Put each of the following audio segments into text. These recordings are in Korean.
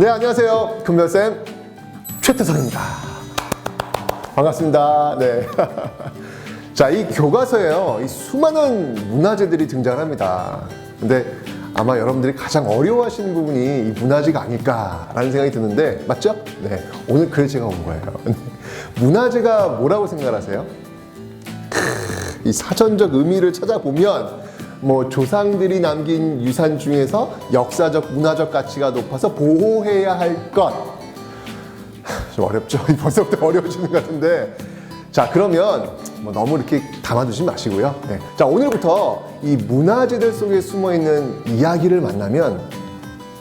네, 안녕하세요. 금별쌤 최태성입니다. 반갑습니다. 네. 자, 이 교과서에요. 이 수많은 문화재들이 등장을 합니다. 근데 아마 여러분들이 가장 어려워하시는 부분이 이 문화재가 아닐까라는 생각이 드는데, 맞죠? 네. 오늘 그래서 제가 온 거예요. 문화재가 뭐라고 생각하세요? 이 사전적 의미를 찾아보면 뭐 조상들이 남긴 유산 중에서 역사적 문화적 가치가 높아서 보호해야 할 것. 좀 어렵죠? 벌써부터 어려워지는 것 같은데. 자, 그러면 뭐 너무 이렇게 담아두지 마시고요. 네. 자, 오늘부터 이 문화재들 속에 숨어 있는 이야기를 만나면,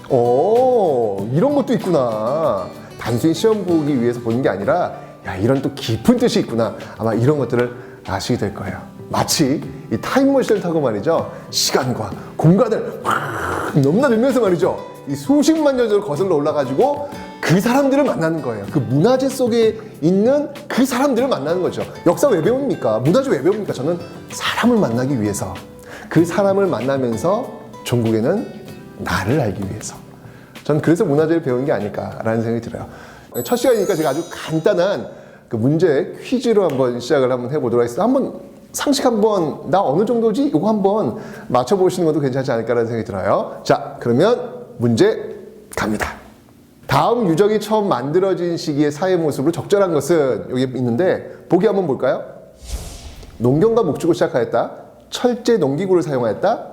오, 이런 것도 있구나. 단순히 시험 보기 위해서 보는 게 아니라, 야, 이런 또 깊은 뜻이 있구나. 아마 이런 것들을 아시게 될 거예요. 마치 이 타임머신을 타고 말이죠. 시간과 공간을 확 넘나들면서 말이죠. 이 수십만 년 전으로 거슬러 올라가지고 그 사람들을 만나는 거예요. 그 문화재 속에 있는 그 사람들을 만나는 거죠. 역사 왜 배웁니까? 문화재 왜 배웁니까? 저는 사람을 만나기 위해서. 그 사람을 만나면서 종국에는 나를 알기 위해서. 저는 그래서 문화재를 배우는 게 아닐까라는 생각이 들어요. 첫 시간이니까 제가 아주 간단한 그 문제 퀴즈로 한번 시작을 한번 해보도록 하겠습니다. 한번 상식 한번 나 어느 정도지? 이거 한번 맞춰보시는 것도 괜찮지 않을까라는 생각이 들어요. 자, 그러면 문제 갑니다. 다음 유적이 처음 만들어진 시기의 사회 모습으로 적절한 것은 여기 있는데 보기 한번 볼까요? 농경과 목축을 시작하였다. 철제 농기구를 사용하였다.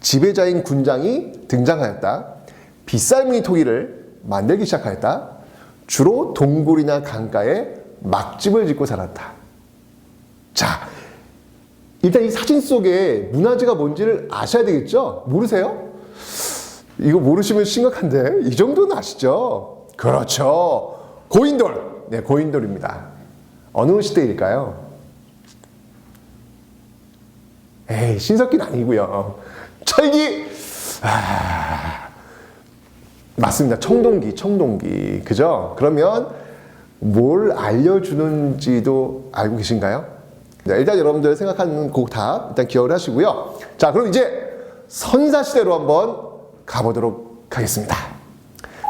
지배자인 군장이 등장하였다. 빗살무늬 토기를 만들기 시작하였다. 주로 동굴이나 강가에 막집을 짓고 살았다. 자, 일단 이 사진 속에 문화재가 뭔지를 아셔야 되겠죠? 모르세요? 이거 모르시면 심각한데 이 정도는 아시죠? 그렇죠. 고인돌. 네, 고인돌입니다. 어느 시대일까요? 에이, 신석기는 아니고요. 철기. 아, 맞습니다. 청동기, 청동기. 그죠? 그러면 뭘 알려주는지도 알고 계신가요? 네, 일단 여러분들 생각하는 그답 일단 기억을 하시고요. 자, 그럼 이제 선사시대로 한번 가보도록 하겠습니다.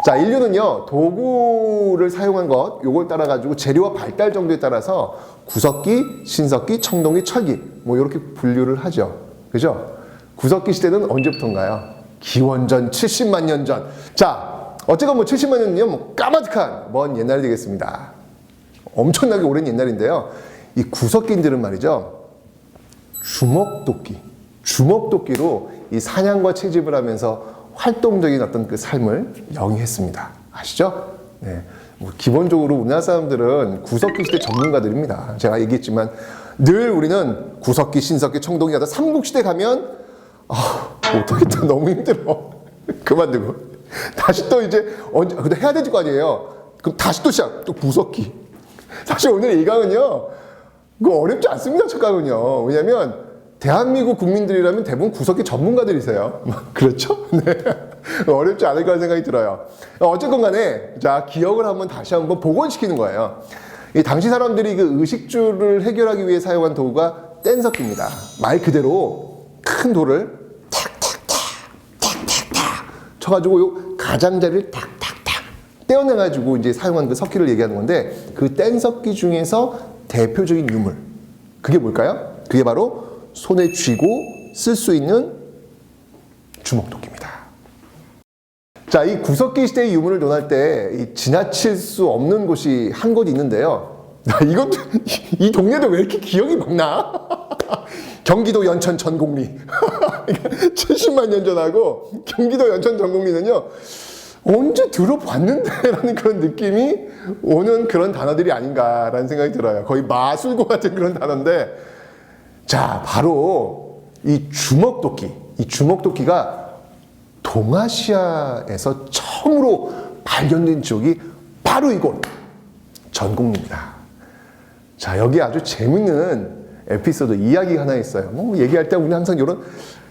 자, 인류는요, 도구를 사용한 것, 요걸 따라가지고 재료와 발달 정도에 따라서 구석기, 신석기, 청동기, 철기, 뭐, 이렇게 분류를 하죠. 그죠? 구석기 시대는 언제부터인가요? 기원전 70만 년 전. 자, 어쨌건 뭐 70만 년이면 뭐 까마득한 먼 옛날이 되겠습니다. 엄청나게 오랜 옛날인데요. 이 구석기인들은 말이죠. 주먹도끼, 주먹도끼로 이 사냥과 채집을 하면서 활동적인 어떤 그 삶을 영위했습니다. 아시죠? 네. 뭐 기본적으로 우리나라 사람들은 구석기 시대 전문가들입니다. 제가 얘기했지만 늘 우리는 구석기, 신석기, 청동기 하다 삼국시대 가면 아, 못하겠다. 너무 힘들어. 그만두고. 다시 또 이제 언제, 근데 해야 될 거 아니에요. 그럼 다시 또 시작. 또 구석기. 사실 오늘 이 강은요, 그거 어렵지 않습니다, 첫 강은요. 왜냐면, 대한민국 국민들이라면 대부분 구석기 전문가들이세요. 그렇죠? 네. 어렵지 않을 거라 생각이 들어요. 어쨌건 간에, 자, 기억을 한번 다시 한번 복원시키는 거예요. 이 당시 사람들이 그 의식주를 해결하기 위해 사용한 도구가 뗀석기입니다. 말 그대로 큰 돌을 쳐가지고 요 가장자리를 탁탁탁 떼어내가지고 이제 사용한 그 석기를 얘기하는 건데 그 뗀석기 중에서 대표적인 유물 그게 뭘까요? 그게 바로 손에 쥐고 쓸 수 있는 주먹도끼입니다. 자, 이 구석기 시대의 유물을 논할 때이 지나칠 수 없는 곳이 한곳 있는데요. 이것도 이 동네도 왜 이렇게 기억이 막 나? 경기도 연천 전곡리 70만 년 전하고 경기도 연천 전곡리는요 언제 들어봤는데 라는 그런 느낌이 오는 그런 단어들이 아닌가라는 생각이 들어요. 거의 마술고 같은 그런 단어인데 자 바로 이 주먹도끼 이 주먹도끼가 동아시아에서 처음으로 발견된 지역이 바로 이곳 전곡리입니다. 자 여기 아주 재밌는 에피소드 이야기 하나 있어요. 뭐 얘기할 때 우리 항상 이런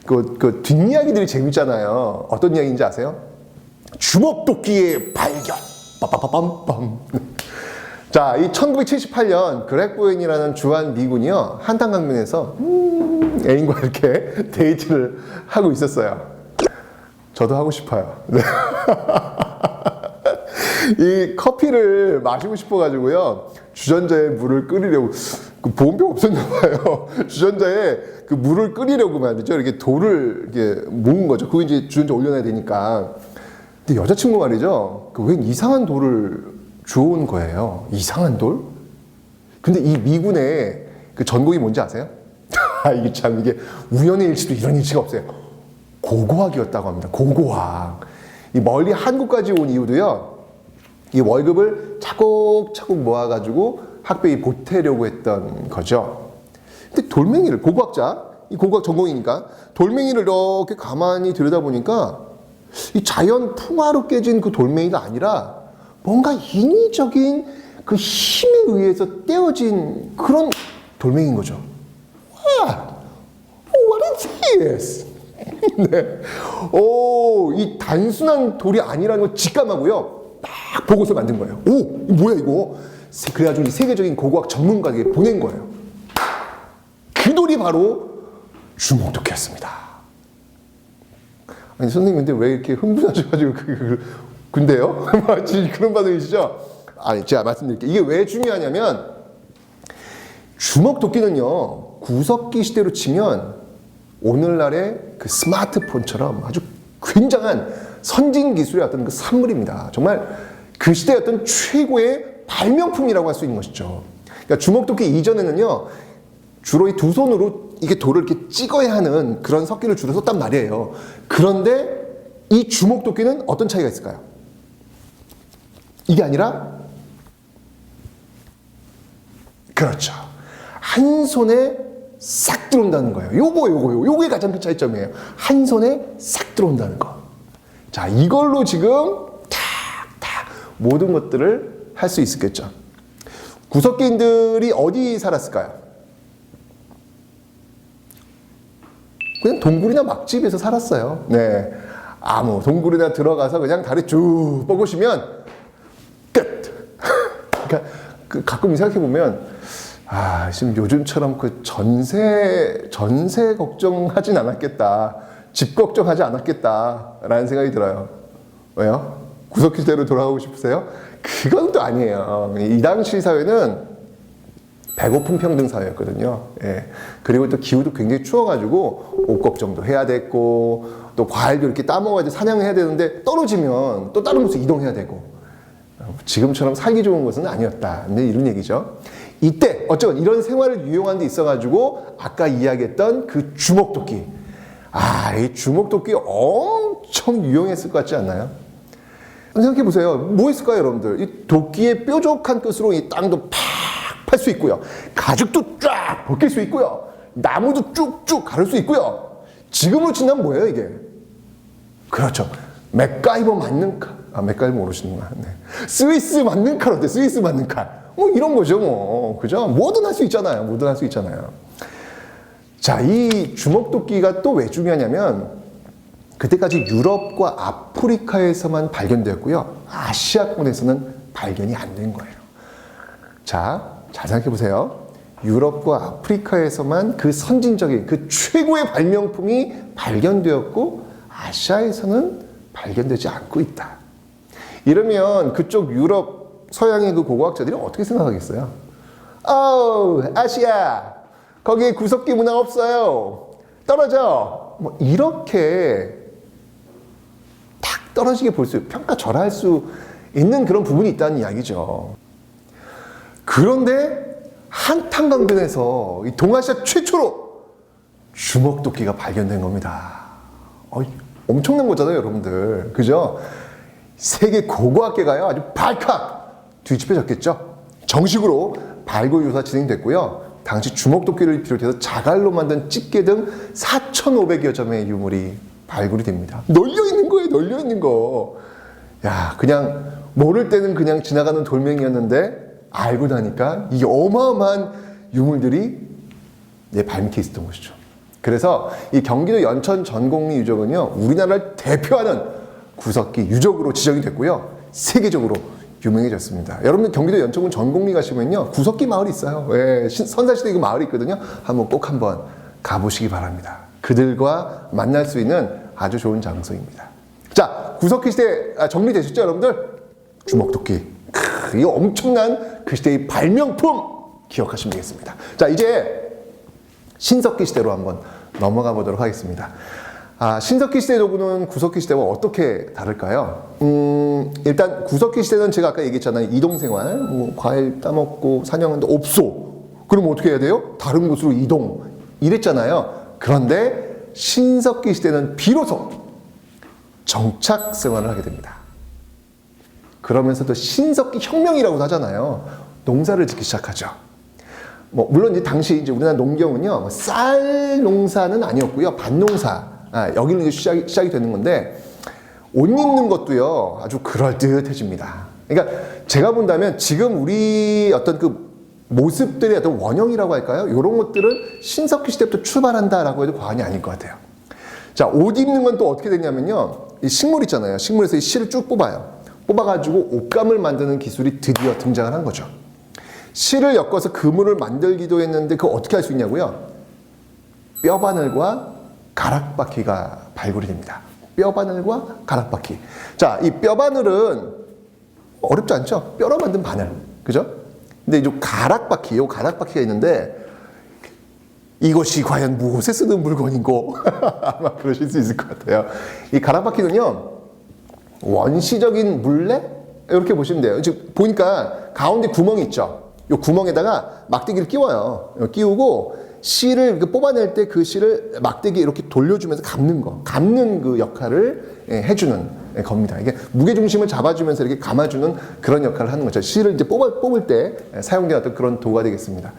그, 그 뒷이야기들이 재밌잖아요. 어떤 이야기인지 아세요? 주먹도끼의 발견. 빠빠빠빰빰. 자, 이 1978년 그렉 보엔이라는 주한 미군이요 한탄강변에서 음, 애인과 이렇게 데이트를 하고 있었어요. 저도 하고 싶어요. 네. 이 커피를 마시고 싶어가지고요. 주전자에 물을 끓이려고 그 보온병 없었나 봐요. 주전자에 그 물을 끓이려고 말이죠. 이렇게 돌을 이렇게 모은 거죠. 그거 이제 주전자 올려놔야 되니까. 근데 여자친구 말이죠. 그 웬 이상한 돌을 주워온 거예요. 이상한 돌? 근데 이 미군의 그 전공이 뭔지 아세요? 아, 이게 참 이게 우연의 일치도 이런 일치가 없어요. 고고학이었다고 합니다. 고고학. 이 멀리 한국까지 온 이유도요. 이 월급을 차곡차곡 모아가지고 학교에 보태려고 했던 거죠. 근데 돌멩이를 고고학자, 이 고고학 전공이니까 돌멩이를 이렇게 가만히 들여다보니까 이 자연 풍화로 깨진 그 돌멩이가 아니라 뭔가 인위적인 그 힘에 의해서 떼어진 그런 돌멩이인 거죠. 와, what is this? 네. 오, 이 단순한 돌이 아니라는 걸 직감하고요. 딱 보고서 만든 거예요. 오, 뭐야 이거? 세- 그래가지고 이 세계적인 고고학 전문가에게 보낸 거예요. 그 돌이 바로 주목도끼였습니다. 아니 선생님 근데 왜 이렇게 흥분하셔가지고 그, 그 근데요? 마치 그런 반응이시죠? 아니 제가 말씀드릴게요. 이게 왜 중요하냐면 주먹 도끼는요 구석기 시대로 치면 오늘날의 그 스마트폰처럼 아주 굉장한 선진 기술의 어떤 그 산물입니다. 정말 그 시대의 어떤 최고의 발명품이라고 할 수 있는 것이죠. 그러니까 주먹 도끼 이전에는요 주로 이 두 손으로 이게 돌을 이렇게 찍어야 하는 그런 석기를 주로 썼단 말이에요. 그런데 이 주먹도끼는 어떤 차이가 있을까요? 이게 아니라 그렇죠. 한 손에 싹 들어온다는 거예요. 요거 요거 요거 요게 가장 큰 차이점이에요. 한 손에 싹 들어온다는 거. 자, 이걸로 지금 탁탁 모든 것들을 할 수 있었겠죠. 구석기인들이 어디 살았을까요? 그냥 동굴이나 막집에서 살았어요. 네. 아무 동굴이나 들어가서 그냥 다리 쭉 뻗으시면 끝. 그러니까 그 가끔 생각해 보면 아 지금 요즘처럼 그 전세 전세 걱정하진 않았겠다, 집 걱정하지 않았겠다라는 생각이 들어요. 왜요? 구석기 시대로 돌아가고 싶으세요? 그건 또 아니에요. 이 당시 사회는 배고픔 평등 사회였거든요. 예. 그리고 또 기후도 굉장히 추워가지고 옷 걱정도 해야 됐고 또 과일도 이렇게 따먹어야지 사냥을 해야 되는데 떨어지면 또 다른 곳으로 이동해야 되고 지금처럼 살기 좋은 것은 아니었다. 근데 이런 얘기죠. 이때 어쩌건 이런 생활을 유용한 데 있어가지고 아까 이야기했던 그 주먹도끼. 아, 이 주먹도끼 엄청 유용했을 것 같지 않나요? 생각해 보세요. 뭐 있을까요, 여러분들? 이 도끼의 뾰족한 끝으로 이 땅도 팍 팔 수 있고요. 가죽도 쫙 벗길 수 있고요. 나무도 쭉쭉 가를 수 있고요. 지금으로 친다면 뭐예요, 이게? 그렇죠. 맥가이버 맞는 칼. 아, 맥가이버 모르시는구나. 네. 스위스 맞는 칼 어때? 스위스 맞는 칼. 뭐 이런 거죠, 뭐. 그죠? 뭐든 할 수 있잖아요. 뭐든 할 수 있잖아요. 자, 이 주먹도끼가 또 왜 중요하냐면 그때까지 유럽과 아프리카에서만 발견되었고요. 아시아권에서는 발견이 안 된 거예요. 자, 잘 생각해 보세요. 유럽과 아프리카에서만 그 선진적인 그 최고의 발명품이 발견되었고 아시아에서는 발견되지 않고 있다. 이러면 그쪽 유럽 서양의 그 고고학자들이 어떻게 생각하겠어요? 어, 아시아 거기에 구석기 문화 없어요. 떨어져. 뭐 이렇게 탁 떨어지게 볼 수, 평가 절하할 수 있는 그런 부분이 있다는 이야기죠. 그런데 한탄강변에서 이 동아시아 최초로 주먹도끼가 발견된 겁니다. 어이, 엄청난 거잖아요, 여러분들. 그죠? 세계 고고학계가요, 아주 발칵 뒤집혀졌겠죠? 정식으로 발굴 조사 진행됐고요. 당시 주먹도끼를 비롯해서 자갈로 만든 집게 등 4,500여 점의 유물이 발굴이 됩니다. 널려 있는 거예요, 널려 있는 거. 야, 그냥 모를 때는 그냥 지나가는 돌멩이였는데 알고 나니까 이게 어마어마한 유물들이 내 발밑에 있었던 것이죠. 그래서 이 경기도 연천 전곡리 유적은요, 우리나라를 대표하는 구석기 유적으로 지정이 됐고요, 세계적으로 유명해졌습니다. 여러분 경기도 연천군 전곡리 가시면요, 구석기 마을이 있어요. 예, 신- 선사시대 그 마을이 있거든요. 한번 꼭 한번 가보시기 바랍니다. 그들과 만날 수 있는 아주 좋은 장소입니다. 자, 구석기 시대 아, 정리되셨죠, 여러분들? 주먹도끼. 크, 이 엄청난 그 시대의 발명품 기억하시면 되겠습니다. 자, 이제 신석기 시대로 한번 넘어가 보도록 하겠습니다. 아, 신석기 시대 도구는 구석기 시대와 어떻게 다를까요? 음, 일단 구석기 시대는 제가 아까 얘기했잖아요. 이동생활, 뭐 과일 따먹고 사냥하는데 없어. 그럼 어떻게 해야 돼요? 다른 곳으로 이동. 이랬잖아요. 그런데 신석기 시대는 비로소 정착 생활을 하게 됩니다. 그러면서도 신석기 혁명이라고 하잖아요. 농사를 짓기 시작하죠. 뭐 물론 이제 당시 이제 우리나라 농경은요 뭐쌀 농사는 아니었고요 밭농사 아, 여기는 이제 시작이, 시작이 되는 건데 옷 입는 것도요 아주 그럴듯해집니다. 그러니까 제가 본다면 지금 우리 어떤 그 모습들의 어떤 원형이라고 할까요? 이런 것들은 신석기 시대부터 출발한다라고 해도 과언이 아닐 것 같아요. 자, 옷 입는 건 또 어떻게 됐냐면요. 이 식물 있잖아요. 식물에서 이 실을 쭉 뽑아요. 뽑아가지고 옷감을 만드는 기술이 드디어 등장을 한 거죠. 실을 엮어서 그물을 만들기도 했는데 그거 어떻게 할 수 있냐고요? 뼈바늘과 가락바퀴가 발굴이 됩니다. 뼈바늘과 가락바퀴. 자, 이 뼈바늘은 어렵지 않죠? 뼈로 만든 바늘. 그죠? 근데 이 가락바퀴, 요 가락바퀴가 있는데 이것이 과연 무엇에 쓰는 물건인고 아마 그러실 수 있을 것 같아요. 이 가락바퀴는요 원시적인 물레 이렇게 보시면 돼요. 지금 보니까 가운데 구멍이 있죠. 이 구멍에다가 막대기를 끼워요. 끼우고 실을 이렇게 뽑아낼 때그 실을 막대기 이렇게 돌려주면서 감는 거, 감는 그 역할을 예, 해주는 예, 겁니다. 이게 무게 중심을 잡아주면서 이렇게 감아주는 그런 역할을 하는 거죠. 실을 이제 뽑아, 뽑을 때 예, 사용되는 어떤 그런 도구가 되겠습니다.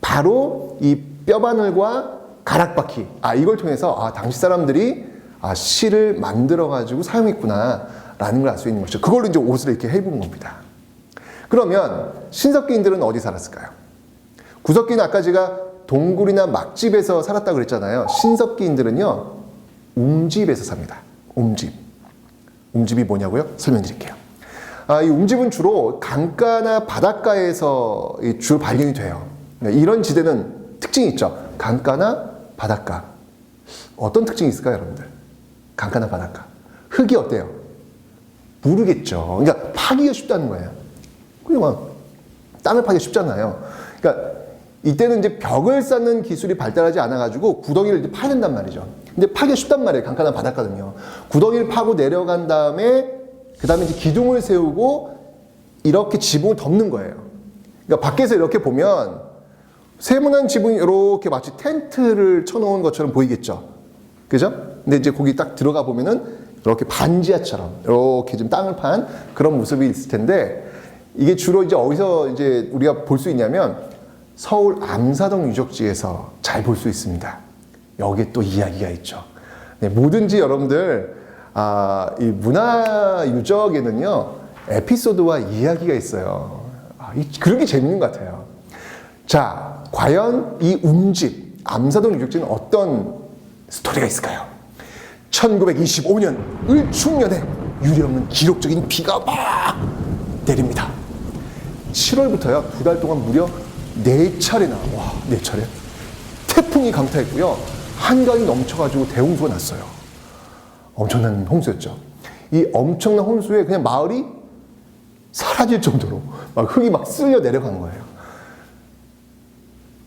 바로 이 뼈바늘과 가락바퀴, 아 이걸 통해서 아 당시 사람들이 아 실을 만들어 가지고 사용했구나 라는 걸 알 수 있는 것이죠. 그걸로 이제 옷을 이렇게 해본 겁니다. 그러면 신석기인들은 어디 살았을까요? 구석기는 아까 제가 동굴이나 막집에서 살았다 그랬잖아요. 신석기인들은요, 움집에서 삽니다. 움집. 움집이 뭐냐고요? 설명드릴게요. 아, 이 움집은 주로 강가나 바닷가에서 이 주로 발견이 돼요. 네, 이런 지대는 특징이 있죠. 강가나 바닷가. 어떤 특징이 있을까요, 여러분들? 강가나 바닷가. 흙이 어때요? 모르겠죠. 그러니까 파기가 쉽다는 거예요. 그냥 막 땅을 파기 쉽잖아요. 그러니까 이때는 이제 벽을 쌓는 기술이 발달하지 않아가지고 구덩이를 이제 파야 된단 말이죠. 근데 파기가 쉽단 말이에요. 강가나 바닷가는요. 구덩이를 파고 내려간 다음에 그 다음에 이제 기둥을 세우고 이렇게 지붕을 덮는 거예요. 그러니까 밖에서 이렇게 보면 세모난 지붕이 이렇게 마치 텐트를 쳐놓은 것처럼 보이겠죠. 그죠? 근데 이제 거기 딱 들어가 보면은 이렇게 반지하처럼 이렇게 좀 땅을 판 그런 모습이 있을 텐데 이게 주로 이제 어디서 이제 우리가 볼 수 있냐면 서울 암사동 유적지에서 잘 볼 수 있습니다. 여기에 또 이야기가 있죠. 네, 뭐든지 여러분들 아, 이 문화 유적에는요 에피소드와 이야기가 있어요. 아, 이, 그런 게 재밌는 것 같아요. 자, 과연 이 움집 암사동 유적지는 어떤 스토리가 있을까요? 1925년 을충년에 유례없는 기록적인 비가 막 내립니다. 7월부터요 두달 동안 무려 네 차례나 와 네 차례 태풍이 강타했고요 한강이 넘쳐가지고 대홍수가 났어요. 엄청난 홍수였죠. 이 엄청난 홍수에 그냥 마을이 사라질 정도로 막 흙이 막 쓸려 내려간 거예요.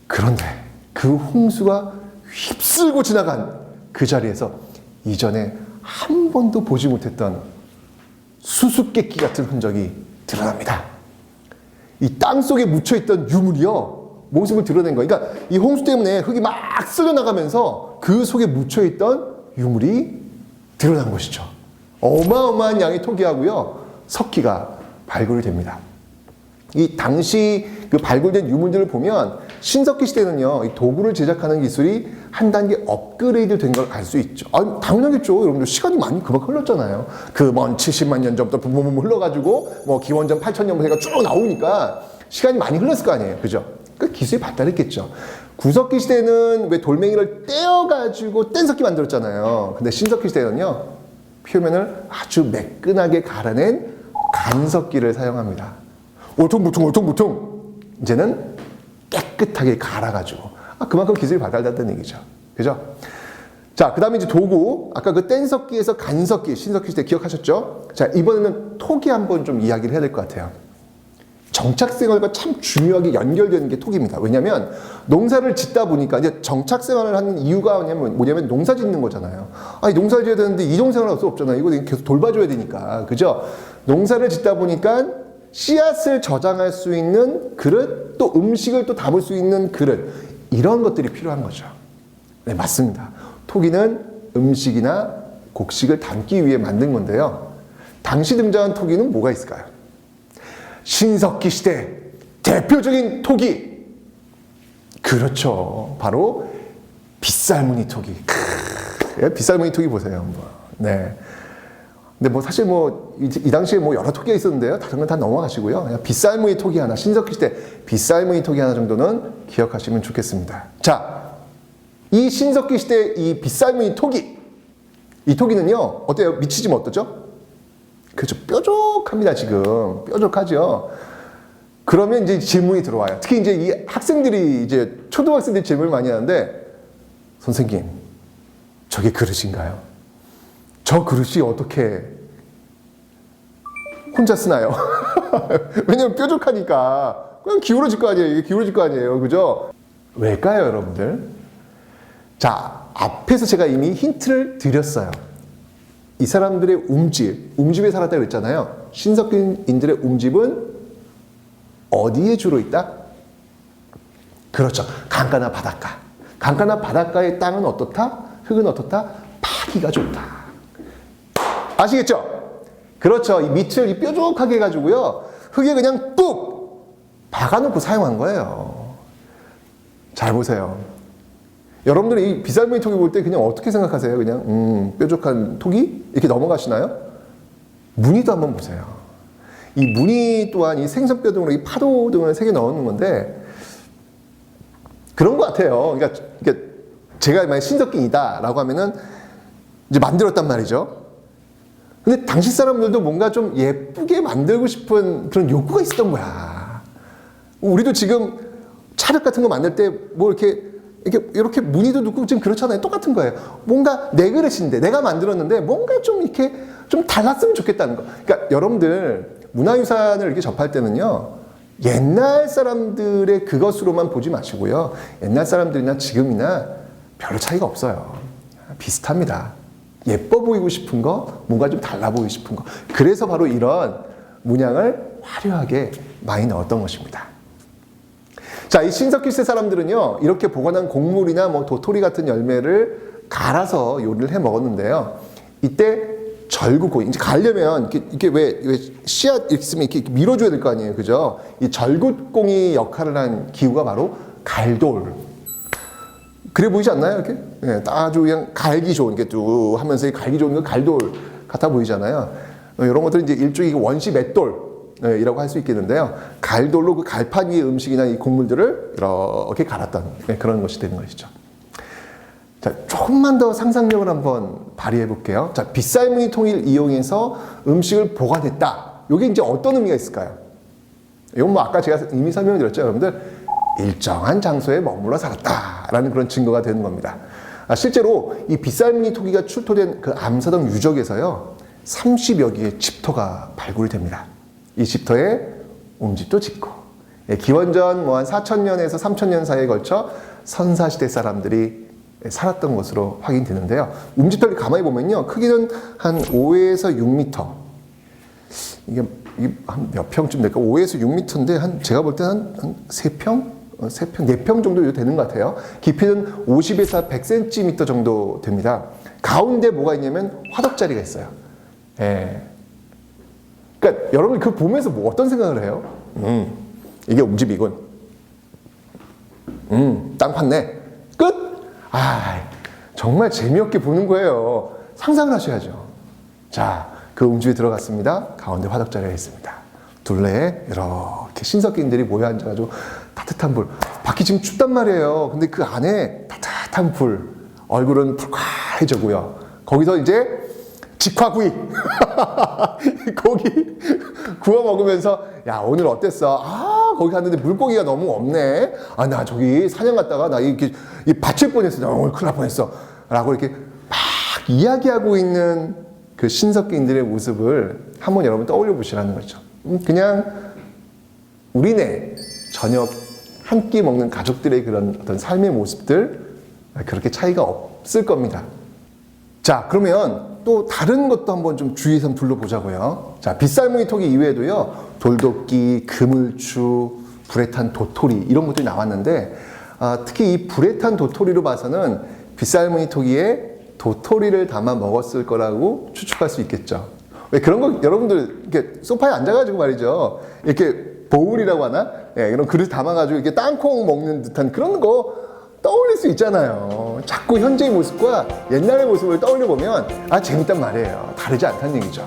그런데 그 홍수가 휩쓸고 지나간 그 자리에서 이전에 한 번도 보지 못했던 수수께끼 같은 흔적이 드러납니다. 이 땅 속에 묻혀있던 유물이요. 모습을 드러낸 거예요. 그러니까 이 홍수 때문에 흙이 막 쓸려나가면서 그 속에 묻혀있던 유물이 드러난 것이죠. 어마어마한 양의 토기하고요. 석기가 발굴이 됩니다. 이 당시 그 발굴된 유물들을 보면 신석기 시대는요, 이 도구를 제작하는 기술이 한 단계 업그레이드 된 걸 알 수 있죠. 아, 당연하겠죠. 여러분들 시간이 많이 그만큼 흘렀잖아요. 그 먼 70만 년 전부터 붐붐붐 흘러가지고 뭐 기원전 8천 년부터 해가 쭉 나오니까 시간이 많이 흘렀을 거 아니에요. 그죠? 그 기술이 발달했겠죠. 구석기 시대는 왜 돌멩이를 떼어가지고 뗀석기 만들었잖아요. 근데 신석기 시대는요, 표면을 아주 매끈하게 갈아낸 간석기를 사용합니다. 울퉁불퉁 울퉁불퉁 이제는 깨끗하게 갈아가지고 아, 그만큼 기술이 발달됐다는 얘기죠. 그죠? 자, 그 다음에 이제 도구. 아까 그 뗀석기에서 간석기, 신석기 시대 기억하셨죠? 자, 이번에는 톡이 한번 좀 이야기를 해야 될 것 같아요. 정착 생활과 참 중요하게 연결되는 게 톡입니다. 왜냐하면 농사를 짓다 보니까 이제 정착 생활을 하는 이유가 뭐냐면, 뭐냐면 농사 짓는 거잖아요. 아니 농사 지어야 되는데 이동 생활 할 수 없잖아요. 이거 계속 돌봐줘야 되니까 그죠? 농사를 짓다 보니까 씨앗을 저장할 수 있는 그릇, 또 음식을 또 담을 수 있는 그릇 이런 것들이 필요한 거죠. 네 맞습니다. 토기는 음식이나 곡식을 담기 위해 만든 건데요. 당시 등장한 토기는 뭐가 있을까요? 신석기 시대 대표적인 토기. 그렇죠. 바로 빗살무늬 토기. 크, 빗살무늬 토기 보세요. 한번. 네. 근데 뭐 사실 뭐 이 당시에 뭐 여러 토기가 있었는데요. 다른 건 다 넘어가시고요. 빗살무늬 토기 하나, 신석기 시대 빗살무늬 토기 하나 정도는 기억하시면 좋겠습니다. 자, 이 신석기 시대 이 빗살무늬 토기. 이 토기는요, 어때요? 미치지면 어떠죠? 그렇죠. 뾰족합니다, 지금. 뾰족하죠. 그러면 이제 질문이 들어와요. 특히 이제 이 학생들이 이제 초등학생들이 질문을 많이 하는데, 선생님, 저게 그릇인가요? 저 그릇이 어떻게 혼자 쓰나요? 왜냐면 뾰족하니까. 그냥 기울어질 거 아니에요. 이게 기울어질 거 아니에요. 그죠? 왜일까요, 여러분들? 자, 앞에서 제가 이미 힌트를 드렸어요. 이 사람들의 움집, 움집에 살았다고 그랬잖아요. 신석기인들의 움집은 어디에 주로 있다? 그렇죠. 강가나 바닷가. 강가나 바닷가의 땅은 어떻다? 흙은 어떻다? 파기가 좋다. 아시겠죠? 그렇죠. 이 밑을 이 뾰족하게 해가지고요. 흙에 그냥 뚝 박아놓고 사용한 거예요. 잘 보세요. 여러분들이 이 비살무늬 토기 볼 때 그냥 어떻게 생각하세요? 그냥 음, 뾰족한 토기 이렇게 넘어가시나요? 무늬도 한번 보세요. 이 무늬 또한 이 생선뼈 등으로 이 파도 등을 새겨 넣는 건데 그런 것 같아요. 그러니까 제가 만약 신석기이다라고 하면은 이제 만들었단 말이죠. 근데 당시 사람들도 뭔가 좀 예쁘게 만들고 싶은 그런 욕구가 있었던 거야. 우리도 지금 차력 같은 거 만들 때 뭐 이렇게 이렇게 이렇게 무늬도 넣고 지금 그렇잖아요. 똑같은 거예요. 뭔가 내 그릇인데 내가 만들었는데 뭔가 좀 이렇게 좀 달랐으면 좋겠다는 거. 그러니까 여러분들 문화유산을 이렇게 접할 때는요. 옛날 사람들의 그것으로만 보지 마시고요. 옛날 사람들이나 지금이나 별로 차이가 없어요. 비슷합니다. 예뻐 보이고 싶은 거, 뭔가 좀 달라 보이고 싶은 거. 그래서 바로 이런 문양을 화려하게 많이 넣었던 것입니다. 자, 이 신석기 시대 사람들은요, 이렇게 보관한 곡물이나 뭐 도토리 같은 열매를 갈아서 요리를 해 먹었는데요. 이때 절구고, 이제 갈려면 이렇게, 이렇게 왜, 왜 씨앗 있으면 이렇게 밀어줘야 될 거 아니에요. 그죠? 이 절구공이 역할을 한 기구가 바로 갈돌. 그래 보이지 않나요? 이렇게? 예, 아주 그냥 갈기 좋은 게뚝 하면서 이 갈기 좋은 거 갈돌 같아 보이잖아요. 어, 이런 것들은 이제 일종의 원시 맷돌. 예, 이라고 할 수 있겠는데요. 갈돌로 그 갈판 위의 음식이나 이 곡물들을 이렇게 갈았던 예, 그런 것이 되는 것이죠. 자, 조금만 더 상상력을 한번 발휘해 볼게요. 자, 빗살무늬 통일 이용해서 음식을 보관했다. 이게 이제 어떤 의미가 있을까요? 이건 뭐 아까 제가 이미 설명드렸죠, 여러분들. 일정한 장소에 머물러 살았다라는 그런 증거가 되는 겁니다. 아, 실제로 이 빗살무늬 토기가 출토된 그 암사동 유적에서요, 30여 개의 집터가 발굴이 됩니다. 이 집터에 움집도 짓고, 예, 기원전 뭐 한 4천년에서 3천년 사이에 걸쳐 선사시대 사람들이 살았던 것으로 확인되는데요. 움집터를 가만히 보면요. 크기는 한 5에서 6m. 이게, 한 몇 평쯤 될까? 5에서 6m인데, 한, 제가 볼 때는 한 3평? 3평, 4평 정도 되는 것 같아요. 깊이는 50에서 100cm 정도 됩니다. 가운데 뭐가 있냐면 화덕자리가 있어요. 예. 그러니까 여러분 그 보면서 뭐 어떤 생각을 해요? 음, 이게 움집이군. 음, 땅 팠네. 끝? 아, 정말 재미없게 보는 거예요. 상상을 하셔야죠. 자, 그 움집에 들어갔습니다. 가운데 화덕자리가 있습니다. 둘레에 이렇게 신석기인들이 모여 앉아가지고 따뜻한 불. 밖이 지금 춥단 말이에요. 근데 그 안에 따뜻한 불. 얼굴은 붉해져고요. 거기서 이제 직화구이. 고기 구워 먹으면서 야 오늘 어땠어? 아 거기 갔는데 물고기가 너무 없네. 아 나 저기 사냥 갔다가 나 이렇게 이 받칠 뻔했어. 나 오늘 큰일 날 뻔했어. 라고 이렇게 이야기하고 있는 그 신석기인들의 모습을 한번 여러분 떠올려 보시라는 거죠. 음, 그냥 우리네 저녁 한 끼 먹는 가족들의 그런 어떤 삶의 모습들 그렇게 차이가 없을 겁니다. 자, 그러면 또 다른 것도 한번 좀 주의해서 둘러보자고요. 자, 빗살무늬 토기 이외에도요, 돌도끼, 그물추, 불에 탄 도토리 이런 것들이 나왔는데, 아, 특히 이 불에 탄 도토리로 봐서는 빗살무늬 토기에 도토리를 담아 먹었을 거라고 추측할 수 있겠죠. 왜 그런 거 여러분들 이렇게 소파에 앉아가지고 말이죠. 이렇게 보울이라고 하나? 예, 이런 그릇 담아가지고 이렇게 땅콩 먹는 듯한 그런 거 떠올릴 수 있잖아요. 자꾸 현재의 모습과 옛날의 모습을 떠올려 보면 아 재밌단 말이에요. 다르지 않다는 얘기죠.